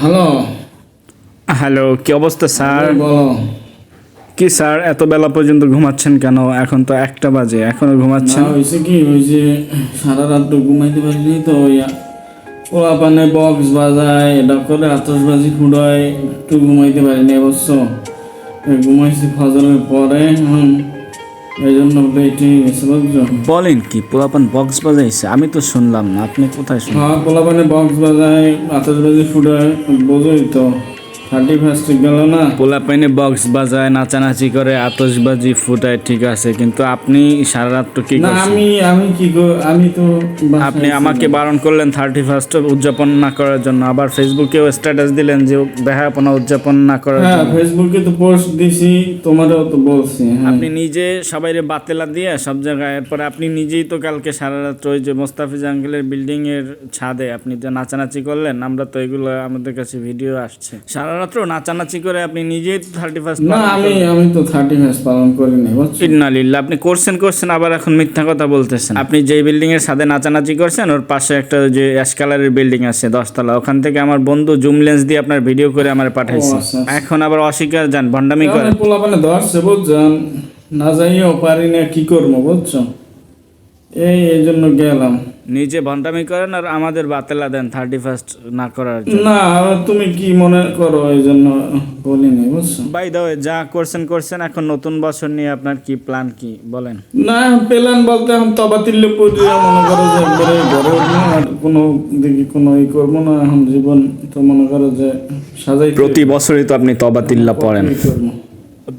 Hello hello কি অবস্থা sir? বলো। কি স্যার এত বেলা পর্যন্ত ঘুমাচ্ছেন কেন? এখন তো একটা বাজে এখনও ঘুমাচ্ছেন? হয়েছে কি ওই যে সারা রাত তো ঘুমাইতে পারিনি তো ওই ওরা পানে বক্স বাজায় এটা করে আতসবাজি ফুটায় একটু ঘুমাইতে পারিনি অবশ্য। ঘুমাইছি ফজরের পরে হুম এই জন্য গেছে বলেন কি পোলাপান বক্স বাজাইছে? আমি তো শুনলাম না আপনি কোথায় শুনলেন? হ্যাঁ পোলা পানে বক্স বাজায় আতসবাজি ফুটায় বোঝোই তো। থার্টি ফার্স্ট গেল না? পোলাপাইনে বক্স বাজায় নাচানাচি করে আতশবাজি ফুটায় ঠিক আছে কিন্তু আপনি সারা রাত তো কি না আমি আমি কি আমি তো আপনি আমাকে বারণ করলেন থার্টি ফার্স্ট উদযাপন না করার জন্য আবার ফেসবুকেও স্ট্যাটাস দিলেন যে উদযাপন না করার হ্যাঁ জন্য। ফেসবুকে তো পোস্ট দিছি তোমারও তো বলছি হ্যাঁ। আপনি নিজে সবাইরে বাতেলা দিয়ে সব জায়গায় এরপরে আপনি নিজেই তো কালকে সারা রাত ওই যে মোস্তাফিজ আঙ্কেলের বিল্ডিং এর ছাদে আপনি যে নাচানাচি করলেন আমরা তো এগুলো আমাদের কাছে ভিডিও আসছে। সারা রাত্র নাচানাচি করে আপনি নিজেই তো থার্টি ফার্স্ট না আমি আমি তো থার্টি ফার্স্ট পালন করিনি বুঝছ? ইন্নালিল্লাহ আপনি করছেন করছেন আবার এখন মিথ্যা কথা বলতেছেন। আপনি যেই বিল্ডিং এর সাথে নাচানাচি করছেন ওর পাশে একটা যে অ্যাশ কালারের বিল্ডিং আছে দশতলা ওখান থেকে আমার বন্ধু জুম লেন্স দিয়ে আপনার ভিডিও করে আমার পাঠাইছে। আচ্ছা, আচ্ছা। এখন আবার অস্বীকার যান ভণ্ডামি করে পোলা মানে ধরছে বুঝছেন? না যাইও পারি না কি করব বুঝছ? এই এই জন্য গেলাম। নিজে ভণ্ডামি করেন আর আমাদের বাতেলা দেন থার্টি ফার্স্ট না করার জন্য। না তুমি কি মনে করো এই জন্য বলিনি বুঝছ? বাই দা যা করছেন করছেন এখন নতুন বছর নিয়ে আপনার কি প্ল্যান কি? বলেন। না পেলাম বলতে এখন তবাতিল্য পড়িয়া মনে করো যে একবারে ঘরে উঠবো আর কোনো দিকে কোনো ই করব না এখন জীবন তো মনে করো যে সাজাই প্রতি বছরই তো আপনি তবাতিল্লা পড়েন। কি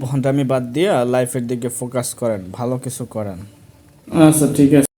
ভণ্ডামি বাদ দিয়ে লাইফের দিকে ফোকাস করেন ভালো কিছু করেন। আচ্ছা ঠিক আছে।